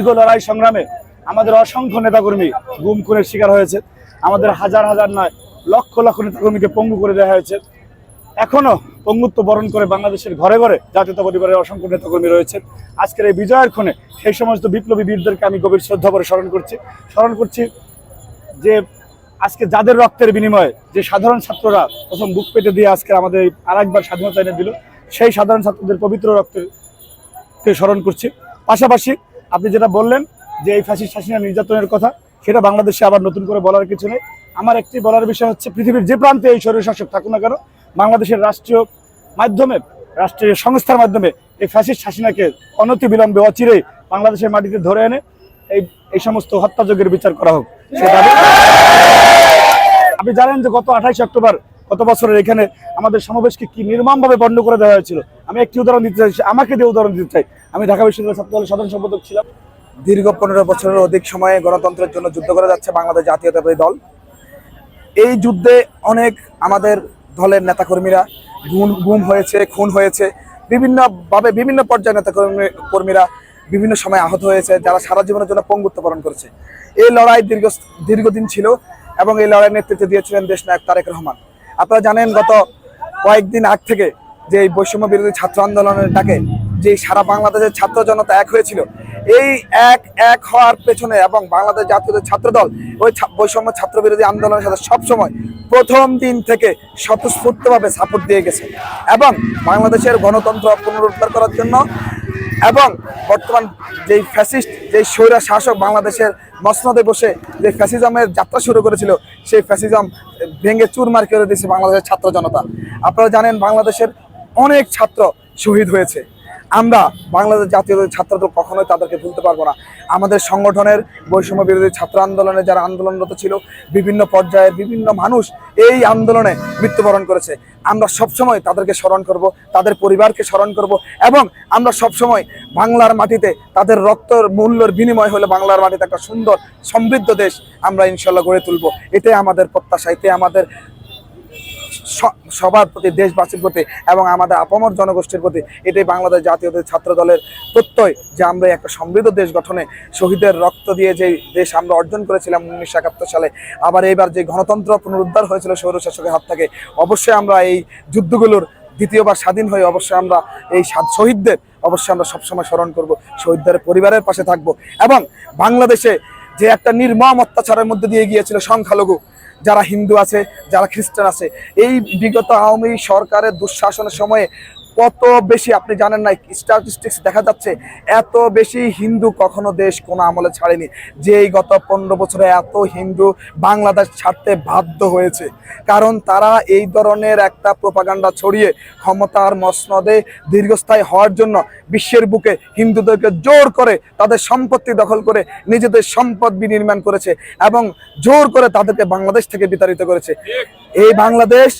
দীর্ঘ লড়াই সংগ্রামে আমাদের অসংখ্য নেতাকর্মী গুম খুনের শিকার হয়েছে। আমাদের হাজার হাজার নয়, লক্ষ লক্ষ নেতাকর্মীকে পঙ্গু করে দেওয়া হয়েছে। এখনও পঙ্গুত্ব বরণ করে বাংলাদেশের ঘরে ঘরে জাতীয়তা পরিবারের অসংখ্য নেতাকর্মী রয়েছে। আজকের এই বিজয়ের ক্ষণে সেই সমস্ত বিপ্লবী বীরদেরকে আমি গভীর শ্রদ্ধা করে স্মরণ করছি। স্মরণ করছি যে আজকে যাদের রক্তের বিনিময়ে যে সাধারণ ছাত্ররা প্রথম বুক পেতে দিয়ে আজকে আমাদের আরেকবার স্বাধীনতা এনে দিল, সেই সাধারণ ছাত্রদের পবিত্র রক্তের স্মরণ করছি। পাশাপাশি আপনি যেটা বললেন যে এই ফাঁসির শাসিনা নির্যাতনের কথা, সেটা বাংলাদেশে আবার নতুন করে বলার কিছু নেই। আমার একটি বলার বিষয় হচ্ছে, পৃথিবীর যে প্রান্তে এই শরীর শাসক থাকুক না কেন, বাংলাদেশের রাষ্ট্রীয় মাধ্যমে, রাষ্ট্রীয় সংস্থার মাধ্যমে এই ফ্যাসিস শাসিনাকে অনতি বিলম্বে অচিরেই বাংলাদেশের মাটিতে ধরে এনে এই এই সমস্ত হত্যাযজ্ঞের বিচার করা হোক। আপনি জানেন যে গত আঠাইশে অক্টোবর গত বছরের এখানে আমাদের সমাবেশকে কি নির্মমভাবে বন্ধ করে দেওয়া হয়েছিল? আমি একটি উদাহরণ দিতে চাই, আমাকে দিয়ে উদাহরণ দিতে চাই। আমি ঢাকা বিশ্ববিদ্যালয় ছাত্র দলের সাধারণ সম্পাদক ছিলাম। দীর্ঘ পনেরো বছরের অধিক সময়ে গণতন্ত্রের জন্য যুদ্ধ করে যাচ্ছে বাংলাদেশ জাতীয়তাবাদী দল। এই যুদ্ধে অনেক আমাদের দলের নেতাকর্মীরা গুম গুম হয়েছে, খুন হয়েছে। বিভিন্নভাবে বিভিন্ন পর্যায়ে নেতাকর্মী কর্মীরা বিভিন্ন সময় আহত হয়েছে, যারা সারা জীবনের জন্য পঙ্গুত্ব বরণ করেছে। এই লড়াই দীর্ঘ দীর্ঘদিন ছিল এবং এই লড়াই নেতৃত্ব দিয়েছিলেন দেশ নায়ক তারেক রহমান। আপনারা জানেন গত কয়েকদিন আগ থেকে যে এই বৈষম্য বিরোধী ছাত্র আন্দোলনের ডাকে যে সারা বাংলাদেশের ছাত্র জনতা এক হয়েছিল, এই এক এক হওয়ার পেছনে এবং বাংলাদেশ জাতীয় ছাত্র দল ওই বৈষম্য ছাত্র বিরোধী আন্দোলনের সাথে সবসময় প্রথম দিন থেকে স্বতঃস্ফূর্তভাবে সাপোর্ট দিয়ে গেছে এবং বাংলাদেশের গণতন্ত্র পুনরুদ্ধার করার জন্য এবং বর্তমান যেই ফ্যাসিস্ট যেই স্বৈরা শাসক বাংলাদেশের মসনদে বসে যে ফ্যাসিজমের যাত্রা শুরু করেছিল, সেই ফ্যাসিজম ভেঙে চুরমার করে দিয়েছে বাংলাদেশের ছাত্র জনতা। আপনারা জানেন বাংলাদেশের অনেক ছাত্র শহীদ হয়েছে। আমরা বাংলাদেশ জাতীয় ছাত্রদল কখনোই তাদেরকে ভুলতে পারব না। আমাদের সংগঠনের বৈষম্য বিরোধী ছাত্র আন্দোলনে যারা আন্দোলনরত ছিল, বিভিন্ন পর্যায়ের বিভিন্ন মানুষ এই আন্দোলনে মৃত্যুবরণ করেছে। আমরা সবসময় তাদেরকে স্মরণ করব, তাদের পরিবারকে স্মরণ করব এবং আমরা সবসময় বাংলার মাটিতে তাদের রক্তের মূল্যর বিনিময় হলে বাংলার মাটিতে একটা সুন্দর সমৃদ্ধ দেশ আমরা ইনশাল্লাহ গড়ে তুলব। এটাই আমাদের প্রত্যাশা, এটাই আমাদের সবার প্রতি, দেশবাসীর প্রতি এবং আমাদের আপামর জনগোষ্ঠীর প্রতি এটাই বাংলাদেশ জাতীয় ছাত্র দলের প্রত্যয় যে আমরা একটা সমৃদ্ধ দেশ গঠনে শহীদের রক্ত দিয়ে যে দেশ আমরা অর্জন করেছিলাম উনিশশো একাত্তর সালে, আবার এইবার যে গণতন্ত্র পুনরুদ্ধার হয়েছিল স্বৈরশাসকের হাত থেকে, অবশ্যই আমরা এই যুদ্ধগুলোর দ্বিতীয়বার স্বাধীন হয়ে অবশ্যই আমরা এই শহীদদের অবশ্যই আমরা সবসময় স্মরণ করব, শহীদদের পরিবারের পাশে থাকব এবং বাংলাদেশে যে একটা নির্মম অত্যাচারের মধ্যে দিয়ে গিয়েছিল সংখ্যালঘু যারা হিন্দু আছে যারা খ্রিস্টান আছে এই বিগত আওয়ামী সরকারের দুঃশাসনের সময়ে কত বেশি আপনি জানেন না স্ট্যাটিস্টিক্স দেখা যাচ্ছে এত বেশি হিন্দু কখনো দেশ কোনো আমলে ছাড়েনি যে এই গত পনেরো বছরে এত হিন্দু বাংলাদেশ ছাড়তে বাধ্য হয়েছে। কারণ তারা এই ধরনের একটা প্রপাগান্ডা ছড়িয়ে ক্ষমতার মসনদে দীর্ঘস্থায়ী হওয়ার জন্য বিশ্বের বুকে হিন্দুদেরকে জোর করে তাদের সম্পত্তি দখল করে নিজেদের সম্পদ বিনির্মাণ করেছে এবং জোর করে তাদেরকে বাংলাদেশ থেকে বিতাড়িত করেছে। এই বাংলাদেশ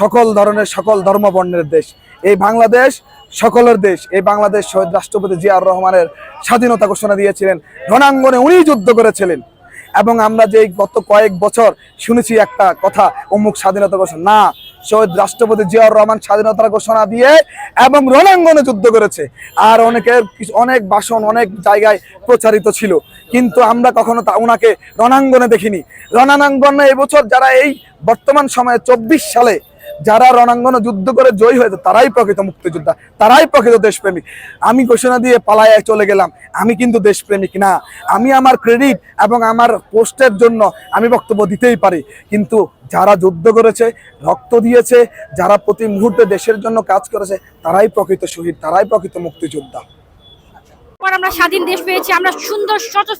সকল ধরনের, সকল ধর্মবর্ণের দেশ। এই বাংলাদেশ সকলের দেশ, এই বাংলাদেশ শহীদ রাষ্ট্রপতি জিয়াউর রহমানের স্বাধীনতা ঘোষণা দিয়েছিলেন। রণাঙ্গনে উনি যুদ্ধ করেছিলেন। এবং আমরা যে গত কয়েক বছর শুনেছি একটা কথা, অমুক স্বাধীনতা ঘোষণা। না, শহীদ রাষ্ট্রপতি জিয়াউর রহমান স্বাধীনতার ঘোষণা দিয়ে এবং রণাঙ্গনে যুদ্ধ করেছে। আর অনেকের অনেক ভাষণ, অনেক জায়গায় প্রচারিত ছিল। কিন্তু আমরা কখনো তা ওনাকে রণাঙ্গনে দেখিনি। রণাঙ্গনে এবছর যারা এই বর্তমান সময়ে চব্বিশ সালে যারা রণাঙ্গনে যুদ্ধ করে জয়ী হয়েছে, তারাই প্রকৃত মুক্তিযোদ্ধা, তারাই প্রকৃত দেশপ্রেমিক। আমি ঘোষণা দিয়ে পালায় চলে গেলাম, আমি কিন্তু দেশপ্রেমিক না। আমি আমার ক্রেডিট এবং আমার পোস্টের জন্য আমি বক্তব্য দিতেই পারি। কিন্তু যারা যুদ্ধ করেছে, রক্ত দিয়েছে, যারা প্রতি মুহূর্তে দেশের জন্য কাজ করেছে, তারাই প্রকৃত শহীদ, তারাই প্রকৃত মুক্তিযোদ্ধা। পর আমরা স্বাধীন দেশ পেয়েছি, আমরা সুন্দর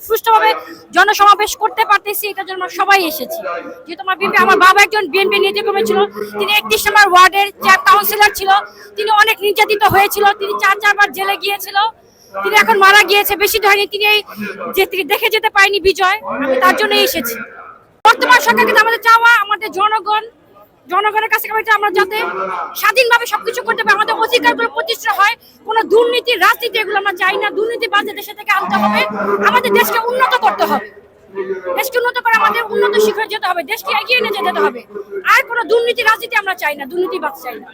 সুষ্ঠুভাবে জনসমাবেশ করতে পারতেছি, এটার জন্য সবাই এসেছি। যেহেতু আমার বিএনপি আমার বাবা একজন বিএনপি নীতিকর্মী ছিল তিনি একত্রিশ নম্বর ওয়ার্ডের চেয়ার কাউন্সিলর ছিল, তিনি অনেক নির্যাতিত হয়েছিল, তিনি চার, চারবার জেলে গিয়েছিল, তিনি এখন মারা গিয়েছে, বেশি হয়নি তিনি এই দেখে যেতে পারেনি বিজয়, আমি তার জন্যই এসেছি। বর্তমান সরকার কিন্তু আমাদের চাওয়া, আমাদের জনগণ জনগণের কাছে আমরা যাতে স্বাধীনভাবে সবকিছু করতে পারি, আমাদের অধিকারগুলো প্রতিষ্ঠা হয়, কোনো দুর্নীতি, রাজনীতি, এগুলো আমরা চাই না। দুর্নীতি বাজে দেশে থেকে আনতে হবে, আমাদের দেশকে উন্নত করতে হবে। দেশকে উন্নত করে আমাদের উন্নত শিখরে যেতে হবে, দেশকে এগিয়ে নিয়ে যেতে হবে। আর কোনো দুর্নীতি, রাজনীতি আমরা চাই না দুর্নীতিবাদ চাই না।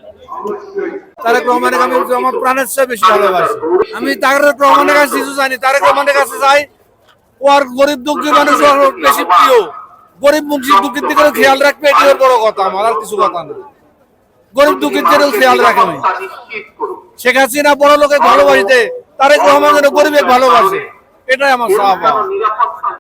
তারেক রহমানের আমি আমার প্রাণের চেয়ে বেশি ভালোবাসি। আমি তারেক রহমানের কাছে কিছু জানি, তারেক রহমানের কাছে যাই, ও আর গরিব দুঃখী মানুষ বেশি প্রিয়। গরিব মুখী দুঃখের দিকে খেয়াল রাখবে, এটি বড় কথা, আমার আর কিছু কথা না। গরিব দিকে খেয়াল রাখে আমি শেখ হাসিনা বড় লোকের ভালোবাসতে তারেক রহমান যেন গরিবের ভালোবাসে। এটাই আমার পাওয়া।